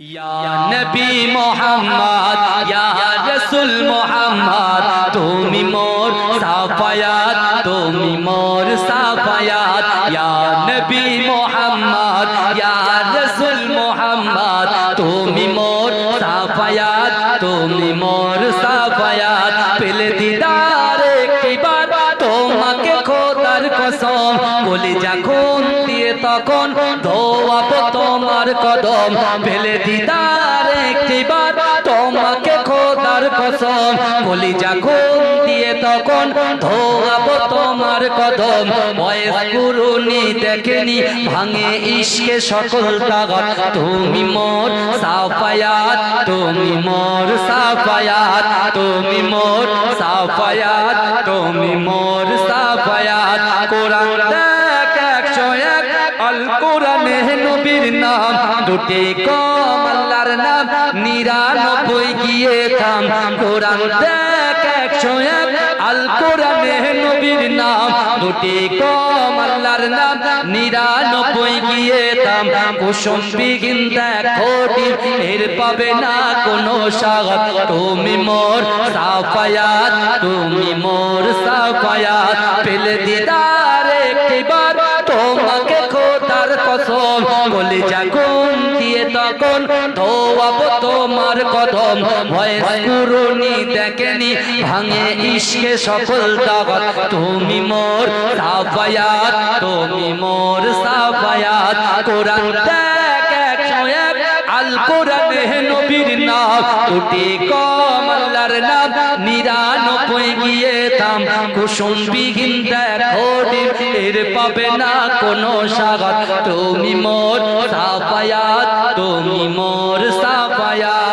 নবী মোহাম্মদ রাসূল মোহাম্মদ তুমি মোর সাফায়াত তুমি মোর সাফায়াত নবী মোহাম্মদ বয়স পুরুনি দেখেনি, ভাঙে ইশকে সকল তাগত তুমি মোর সাফায়াত, তুমি মোর সাফায়াত, তুমি মোর সাফায়াত, তুমি মোর সাফায়াত। কোরআন দেখ একশো এক, আল কোরআনে নবীর নাম। দুটি কম আল্লাহর নাম, নিরানব্বই গিয়ে থাম। কোরআন দেখ একশো এক, আল কোরআনে নবীর নাম, দুটি কম আল্লাহর নাম, নিরানব্বই গিয়ে থাম কুসুম বিঘিন দেখো এর পাবে না কোনো স্বাগত তুমি মোর সাফায়াত, তুমি মোর সাফায়াত। পেলে দিদার একটিবার, তোমাকে খোদার কসম বলে যখন তোমার কদম ভয়েস পুরনি দেখেনি, ভাঙে ইশকে সফল দাগত তুমি মোর সাফায়াত, তুমি মোর সাফায়াত। কোরআন দেখ একশো এক আল নবীর নাম। কম আল্লাহর নাম, নিরানব্বই গিয়ে থাম কুসুম বিঘিন দেখো এর পাবে না কোনো স্বাগত তুমি মোর সাফায়াত, তুমি মোর সাফায়াত।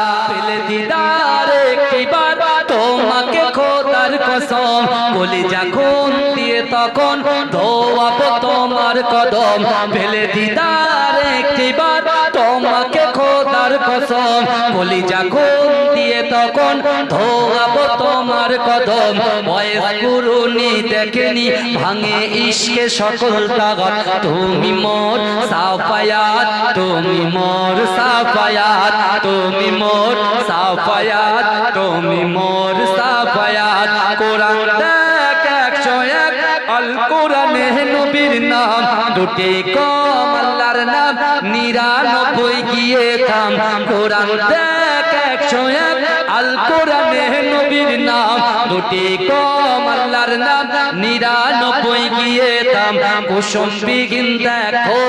কসম বলি যখন দিয়ে তখন ধোয়াব তোমার কদম। ফেলে দিদার একটিবার তোমাকে খোদার কসম। বলি যখন দিয়ে তখন ধোয়াবো কদম, বয়স পুরুনি দেখেনি, ভাঙে ইশকে সকল তাগত তুমি মোর সাফায়াত, তুমি মোর সাফায়াত, তুমি মোর সাফায়াত, তুমি মোর সাফায়াত। কোরআন দেখ একশো এক, আল কোরআনে নবীর নাম। দুটি কম আল্লাহর নাম, নিরানব্বই গিয়ে থাম। কোরআন দেখ একশো এক আল কোরআনে নবীর নাম দুটি কম আল্লাহর নাম নিরানব্বই গিয়ে থাম কুসুম বিঘিন দেখো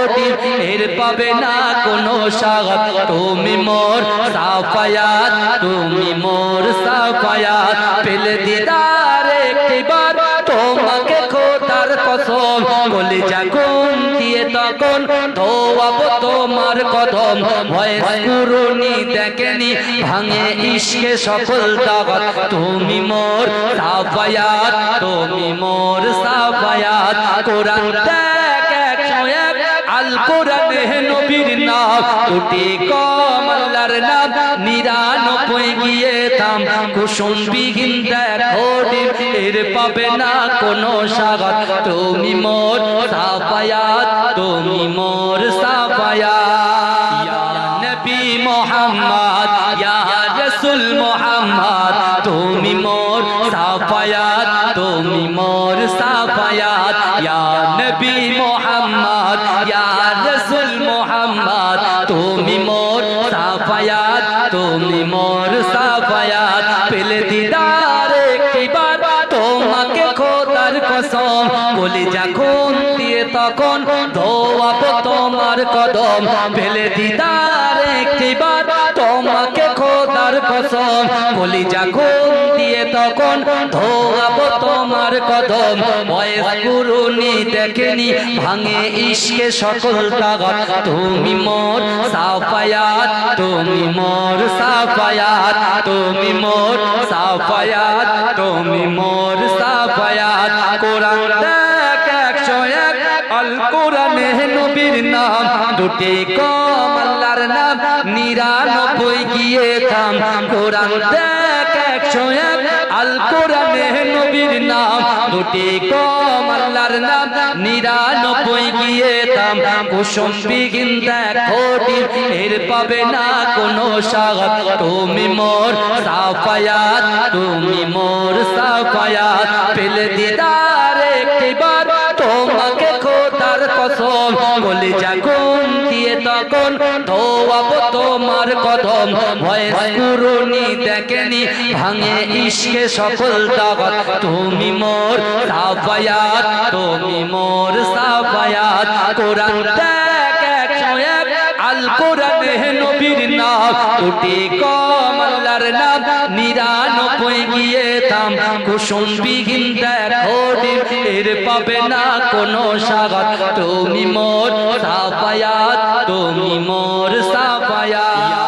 এর পাবে না কোনো স্বাগত। তুমি মোর সাফায়াত তুমি মোর সাফায়াত। পেলে দিদার একটিবার তোমাকে খোদার কসম বলে দিয়ে তখন ধোয়াবো তোমার কদম ভয়েস পুরনি দেখেনি, ভাঙে ইশকে সফল তাগত তুমি মোর সাফায়াত, তুমি মোর সাফায়াত। কোরআন দেখ এক আল কোরআনে নবীর নাম। দুটি কম নাম নিরানব্বই গিয়ে থাম কুসুম বিঘিন দেখো এর পাবে না কোনো স্বাগত তুমি মোর সাফায়াত, তুমি মোর সাফায়াত। নবী মোহাম্মদ রাসূল মোহাম্মদ, তুমি মোর সাফায়াত, তুমি মোর সাফায়াত। নবী কসম বলি যখন দিয়ে তখন ধোয়াব তোমার কদম। ফেলে দিদার একটিবার তোমাকে খোদার বলি যখন দিয়ে তখন ধোয়াবো তোমার কদম। বয়স পুরুনি দেখেনি, ভাঙে ইশকে সকল তাগত তুমি মোর সাফায়াত, তুমি মোর সাফায়াত, তুমি মোর সাফায়াত, তুমি মোর সাফায়াত। কোরআন কোরআনে নবীর নাম। দুটি কম আল্লাহর নাম, নিরানব্বই গিয়ে থাম। কোরআন দেখ একশো এক আল কোরআনে নবীর নাম। দুটি কম নাম, নিরানব্বই গিয়ে দাম কুসুম বিঘিন দেখো এর পাবে না কোনো স্বাগত। তুমি মোর সাফায়াত, তুমি মোর সাফায়াত। পেলে দিদার তোমার কদম ভয়ে কুরুনি দেখেনি, ভাঙে ইশকে সকল দাগত তুমি মোর সাফায়াত, তুমি মোর সাফায়াত। কোরআন দেখ একশো এক আল কোরআনে নবীর নাম। দুটি কম নাম, নিরানব্বই গিয়ে দাম। কুসুম বিহীন দেখো এর পাবে না কোনো স্বাগত তুমি মোর সাফায়াত, তুমি মোর সাফায়াত।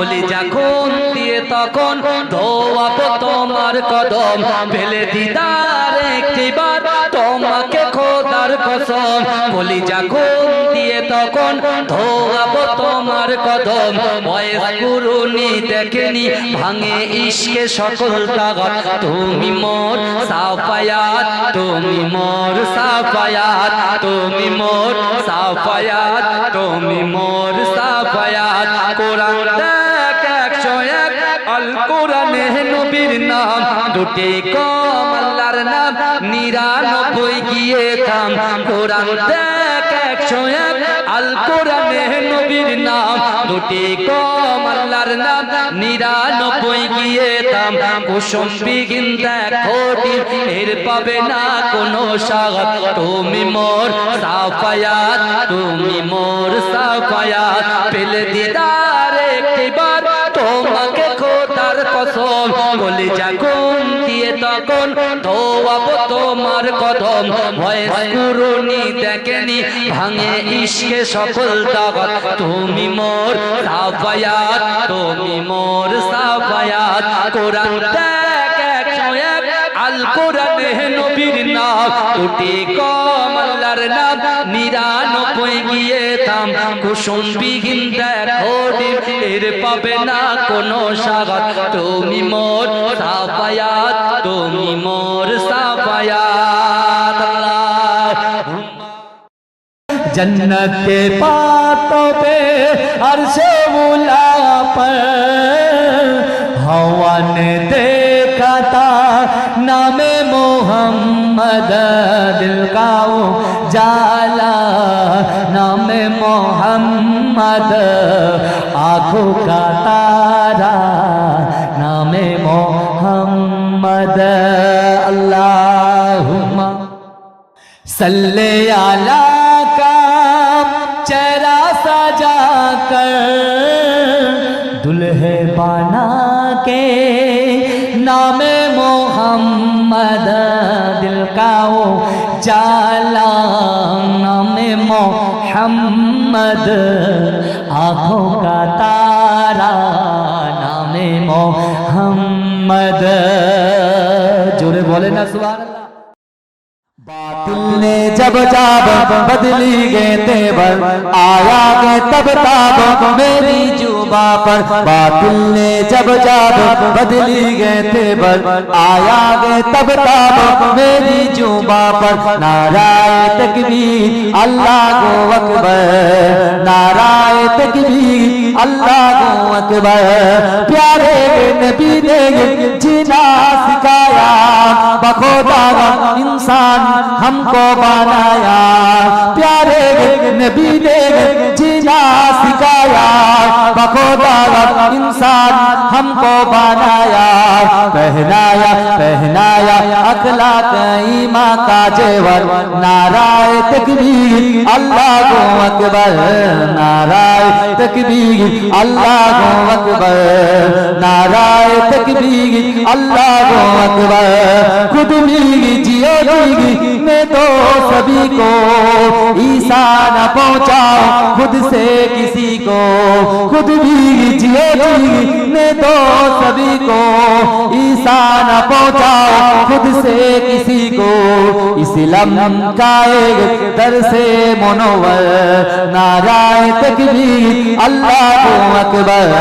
বলি যখন দিয়ে তখন ধোয়াবো তোমার কদম। পেলে দিদার একবার তোমাকে খোদার কসম। বলি যখন দিয়ে তখন ধোয়াবো তোমার কদম। বয়স পুরুনি দেখেনি, ভাঙে ইশকে সকল কাগজ তুমি মোর সাফায়াত, তুমি মোর সাফায়াত, তুমি মোর সাফায়াত, তুমি মোর সাফায়াত। কোরআন নবীর নাম, দুটি কম আল্লাহর নাম, নিরানব্বই গিয়ে থাম কোরআন দেখ একশো এক আল কোরআনে নবীর নাম, দুটি কম আল্লাহর নাম, নিরানব্বই গিয়ে থাম কুসুম বিঘিন দেখো এর পাবে না কোনো স্বাগত তুমি মোর সাফায়াত, তুমি মোর সাফায়াত পেলে দিদার বলে যখন দিয়ে তখন ধোয়াব তোমার কদম। ভয়েস কুরুনি দেখেনি, ভাঙে ইশকে সকল দাগত। তুমি মোর সাবায়াত তুমি মোর সাবায়াত কোরআন দেখ একশো এক, আল কোরআনে নবীর নাম দুটি কম আল্লাহর নাম নিরানব্বই গিয়ে থাম কুসুম বিহীন দেখো ডিম, এর পাবে না কোনো স্বাগত তুমি মোর সাফায়াত তুমি মোর সাফায়াত আল্লাহুম্মা जन्नत के पातों पे अरशे मुला पर हवा ने देखा کا نام محمد دل کا اجالا نام محمد آنکھوں کا تارا۔ نام محمد، اللہم۔ صلی اللہ کا چہرہ سجا کر دلہ بانا मोहम्मद दिल का वो जाला नाम मोहम्मद आंखों का तारा नाम मोहम्मद जोरे बोले ना सुबह نے جب جاب، بدلی گئے تیبر آیا گئے تب تاب میری جوبا پر۔ باطل نے جب جاب، بدلی گئے تیبر آیا گئے تب تاب میری جوبا پر۔ نعرہ تکبیر، اللہ کو اکبر۔ نعرہ تکبیر، اللہ کو اکبر۔ پیارے نبی نے جناس सिखाया बखोदा इंसान हमको बनाया प्यारे नबी ने سجایا بکو بخودا انسان ہم کو بنایا، پہنایا پہنایا، اخلاق ایمان کا جیور نعرائے تکبیر، اللہ اکبر نعرائے تکبیر، اللہ اکبر نعرائے تکبیر، اللہ اکبر، خود میری جیو گی میں تو سبھی کو عیسیٰ نہ پہنچاؤ، خود سے کسی کو خود بھی جیے جینے دو سبی کو عیسیٰ نہ پہنچا خود سے کسی کو اسلام کا ایک در سے منور۔ نعرہ تکبیر، اللہ کو اکبر۔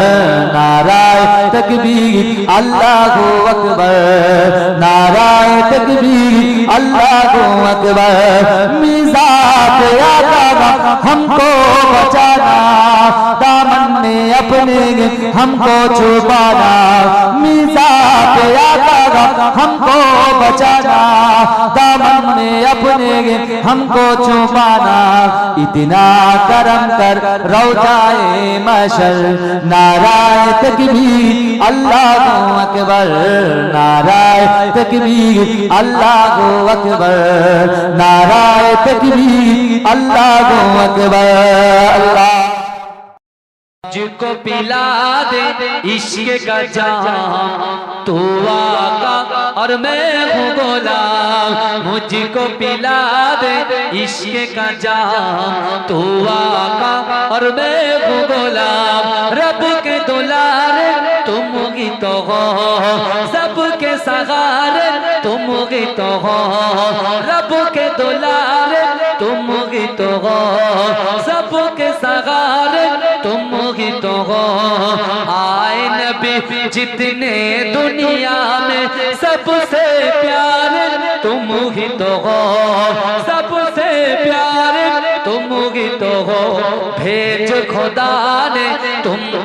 نعرہ تکبیر، اللہ کو اکبر۔ نعرہ تکبیر، اللہ کو اکبر۔ میزا مزاق یا ہم کو বাঁচানা اپنے ہم کو چھپانا میزا پہ آتا ہم کو بچانا، دامن میں اپنے ہم کو چھپانا، اتنا کرم کر رو جائے مشر نعرہ تکبیر، اللہ اکبر نعرہ تکبیر، اللہ اکبر نعرہ تکبیر، اللہ اکبر، اللہ مجھ کو پلا دے، عشق کا جام، تو آقا اور میں ہوں بولا مجھ کو پلا دے، عشق کا جام، تو آقا اور میں ہوں بولا رب کے دولار تم ہی تو ہو، سب کے سغار تم ہی تو ہو، رب کے دولار تم ہی تو ہو، سب کے سغار ही तो हो आए नबी जितने दुनिया में सबसे प्यारे तुम ही तो हो सबसे प्यारे तुम ही तो हो भेज खुदा ने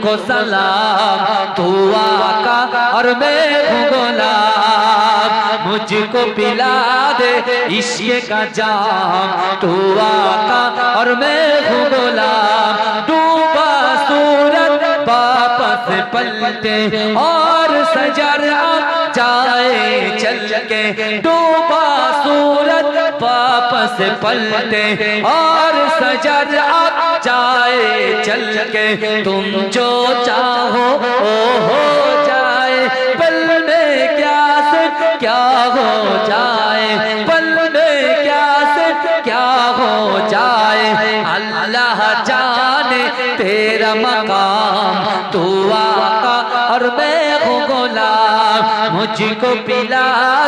तुमको सलाम तू आका और मैं हूँ गुलाम मुझको पिला दे इश्क का जाम तू आका और मैं हूँ गुलाम डूबा सूरत واپس پلتے اور سجر جائے چل کے ڈوبا صورت واپس پلتے اور سجر جائے چل کے تم جو چاہو ہو جائے پل میں کیا سے کیا ہو جائے پل میں کیا سے کیا ہو جائے اللہ جانے تیرا مقام তোয়া मुझको पिला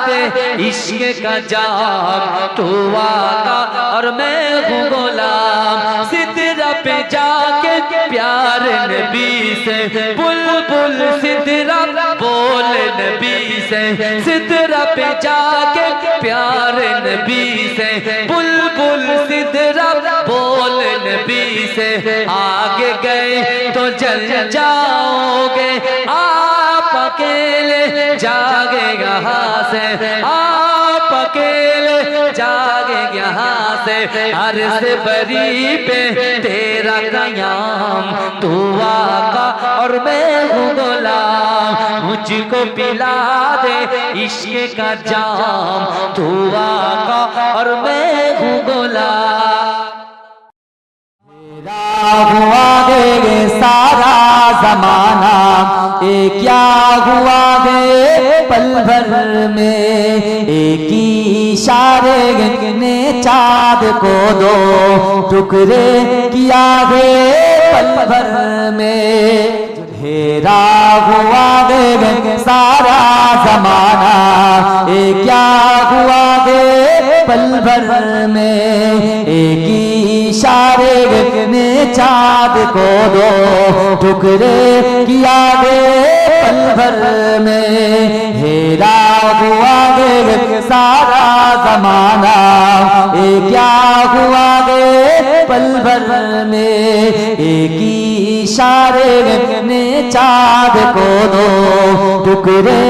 दे इश्क का जाम तू आका और मैं हूँ गुलाम सिदरा पे जाके प्यार नबी से बुलबुल सिदरा बोल नबी से सिदरा पे जाके प्यार नबी से बुलबुल सिदरा बोल नबी से आगे गए तो जल जाओगे आप اکیلے جاگے یہاں سے آپ اکیلے جاگے یہاں سے عرض بری پہ تیرا قیام تو آقا اور میں ہوں غلام مجھ کو پلا دے عشق کا جام تو آقا اور میں ہوں غلام ہوا گے سارا زمانہ۔ اے کیا ہوا دے پل بھر میں؟ ایک ہی اشارے گنگنے چاد کو دو۔ ٹکرے کیا دے پل بھر میں؟ گھیرا ہوا گے سارا زمانہ۔ اے کیا ہوا دے پل بھر میں؟ چاند کو دو ٹکڑے کیا گے پل بھر میں ہیرا ہوا گے سارا زمانہ اے کیا ہوا گے پل بھر میں ایک ہی اشارے نے چاند کو دو ٹکڑے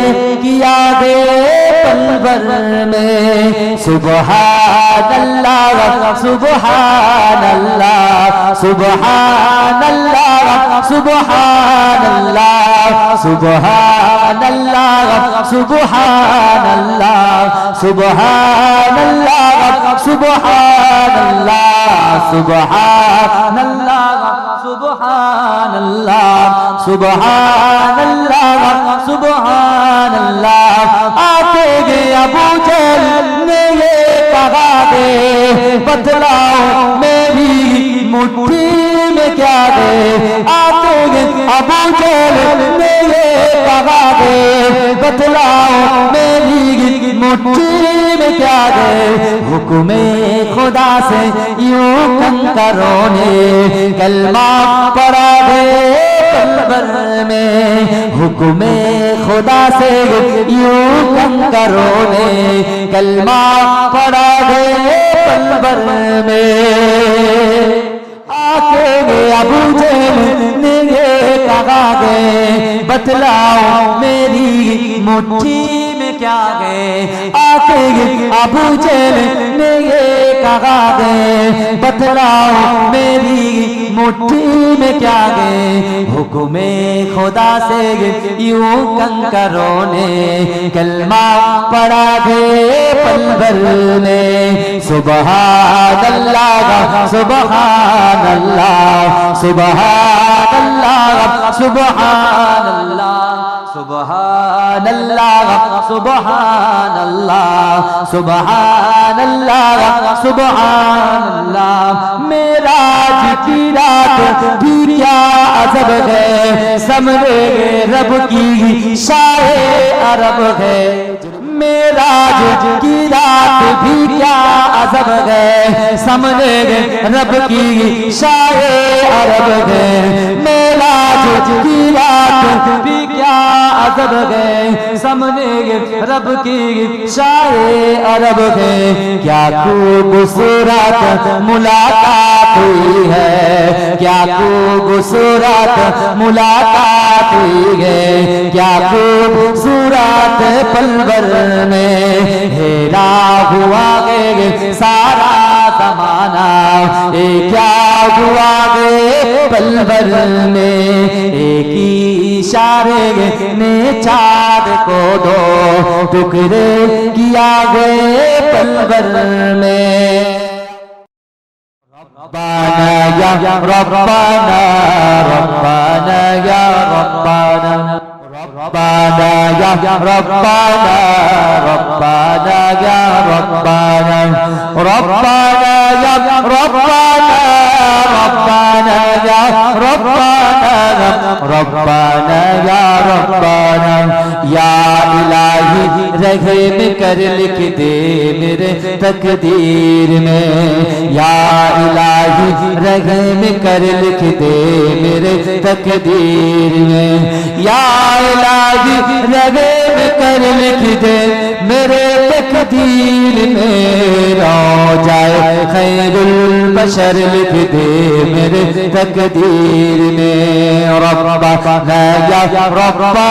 کیا گے किया गे पल भर में सुबहान अल्लाह सुबहान अल्लाह सुबहान अल्लाह सुबहान अल्लाह सुबहान अल्लाह सुबहान अल्लाह सुबहान अल्लाह सुबहान अल्लाह सुबहान अल्लाह সুবহানাল্লাহ সুবহানাল্লাহ সুবহানাল্লাহ। आते गया बूझल ने ये कहा दे बदलाओ मेरी मुट्ठी میں کیا دے؟ آتے ابو جول میرے پگا دے بتلاو میری مٹھی میں کیا دے؟ حکم خدا سے یوں کن کرونے کلمہ پڑا دے میں۔ حکم خدا سے یوں کن کرونے کلمہ پڑا دے پلبر میں۔ ابو جہل نے یہ کہا بتلاؤ میری مٹھی میں کیا گئے آخر ابو جہل نے یہ کہا گئے بتلاؤ میری مٹھی میں کیا گئے حکم خدا سے یوں کنکروں نے کلمہ پڑا گئے پنبر نے سبحان اللہ سبحان اللہ سبحان اللہ سبحان اللہ سبحان اللہ سبحان اللہ سبحان اللہ سبحان اللہ میرا جتی رات کی کیا عزب ہے سمرے رب کی شاہ عرب ہے۔ میراج کی رات بھی کیا عزب سمجھے سمنے رب کی شاہِ عرب ہے۔ میراج کی رات بھی کیا عذب گئے سمنے گے رب کی شاہ عرب گئے کیا کو گسرت ملاقات ہوئی ہے۔ کیا کو گسرت ملاقات ہوئی ہے۔ کیا کو صورت پلبر میں ہیرا ہوا گے سارا زمانہ اے کیا ہوا گے پلبر میں؟ ایک ہی इशारे ने चाँद को दो टुकड़े किया गए पलवर में रब्बाना या रब्बाना रब्बाना या रब्बाना रब्बाना या रब्बाना रब्बाना या रब्बाना रब्बाना या रब्बाना ربنا يا ربنا ربنا يا ربنا يا الہی رحم کر لکھ دے میرے تقدیر میں یا الہی رحم کر لکھ دے میرے تقدیر میں یا الہی رحم کر لکھ دے میرے تقدیر میں رو جائے خیر البشر لفدي من میرے ربنا يا ربنا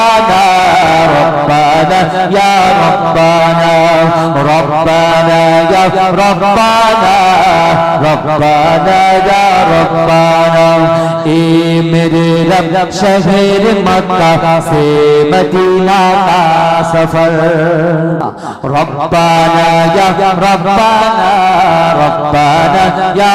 ربنا يا ربنا ربنا يا ربنا ربنا يا ربنا. اے میرے رب شہر مکہ سے مدینہ کا سفر ربنا يا ربنا ربنا يا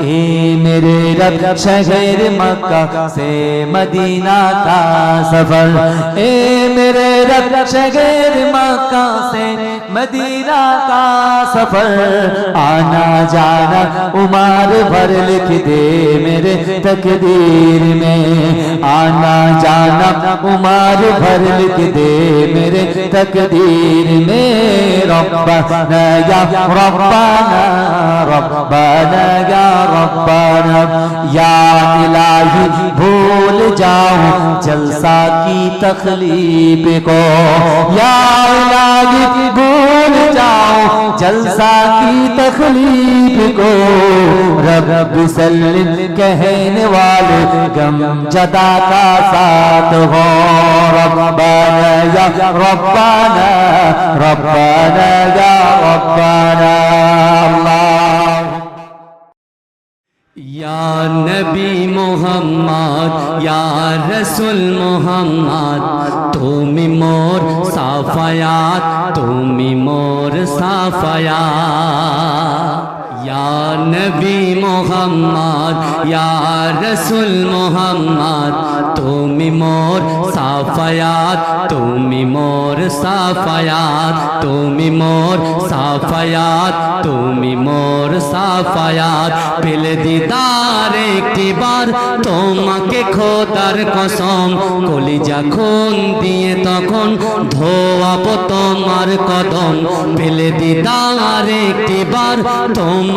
اے میرے رب، شہر مکہ سے مدینہ کا سفر۔ اے میرے رب، شہر مکہ سے مدینہ کا سفر۔ آنا جانا، عمر بھر لکھ دے میرے تقدیر میں۔ آنا جانا، عمر بھر لکھ دے میرے تقدیر میں۔ ربنا یا، ربنا ربنا یا ربنا یا الہی بھول جاؤں جلسہ کی تخلیب کو۔ یا الہی بھول جاؤں جلسہ کی تخلیب کو۔ رب سلم کہنے والے گم جدا کا ساتھ ہو۔ ربنا یا ربنا ربنا یا ربنا اللہ یا نبی محمد یا رسول محمد تمی مور صافیات تمی مور صافیات নবী মোহাম্মদ রসুল মোহাম্মদ, তুমি মোর সাফায়াত, তুমি মোর সাফায়াত, তুমি মোর সাফায়াত, তুমি মোর সাফায়াত। পেলে দিদার একটি বার তোমাকে খোদার কসম, কলিজা খুন দিয়ে তখন ধোয়াব তোমার কদম। পেলে দিদার একটি বার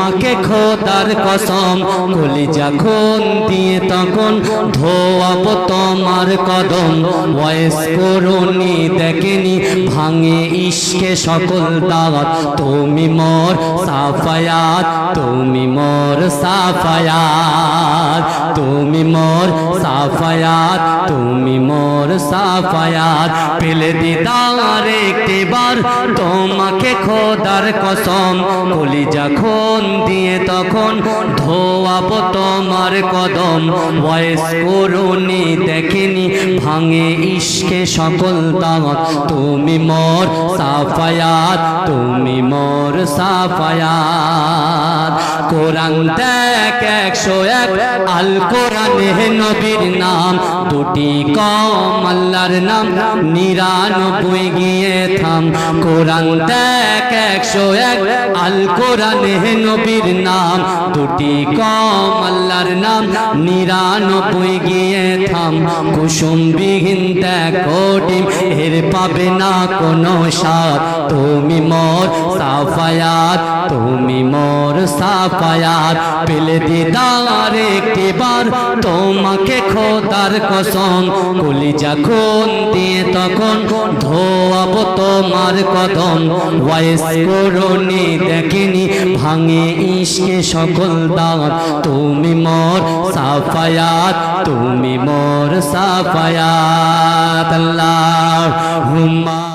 তোমাকে খোদার কসম কলিজা খুন দিয়ে তখন ধোয়াব তোমার কদম। বয়স করুনি দেখেনি, ভাঙে ইশকে সকল দাওয়াত। তুমি মোর সাফায়াত, তুমি মোর সাফায়াত। তুমি মোর সাফায়াত, তুমি মোর সাফায়াত পেলে দিদার একটি বার তোমাকে খোদার কসম, কলিজা খুন দিয়ে তখন ধোয়াব তোমার কদম। বয়স করুনি দেখেনি, ভাঙে ইশকে সকল দাওয়াত। তুমি মোর সাফায়াত, তুমি মোর সাফায়াত। কোরআন দেখ একশো এক আল কোরআনে নবীর নাম, দুটি কম আল্লাহর নাম, নিরানব্বই গিয়ে থাম। কোরআন দেখ একশো এক আল কোরআনে নবীর নাম, দুটি কম নাম, নিরানব্বই গিয়ে থাম। কুসুম বিহীন দেখো ডিম এর পাবে না কোনো সাথ তুমি মোর সাফায়াত, তুমি মোর সাফায়াত। পেলে দিদার একটি বার তোমাকে খোদার কসম, কলিজা যখন দিয়ে তখন ধোয়াব তোমার কদম। ওয়াইস করুনি দেখিনি, ভাঙে ইশকে সকল দাঁত তুমি মোর সাফায়াত, তুমি মোর সাফায়াত। আল্লাহ হুম্মা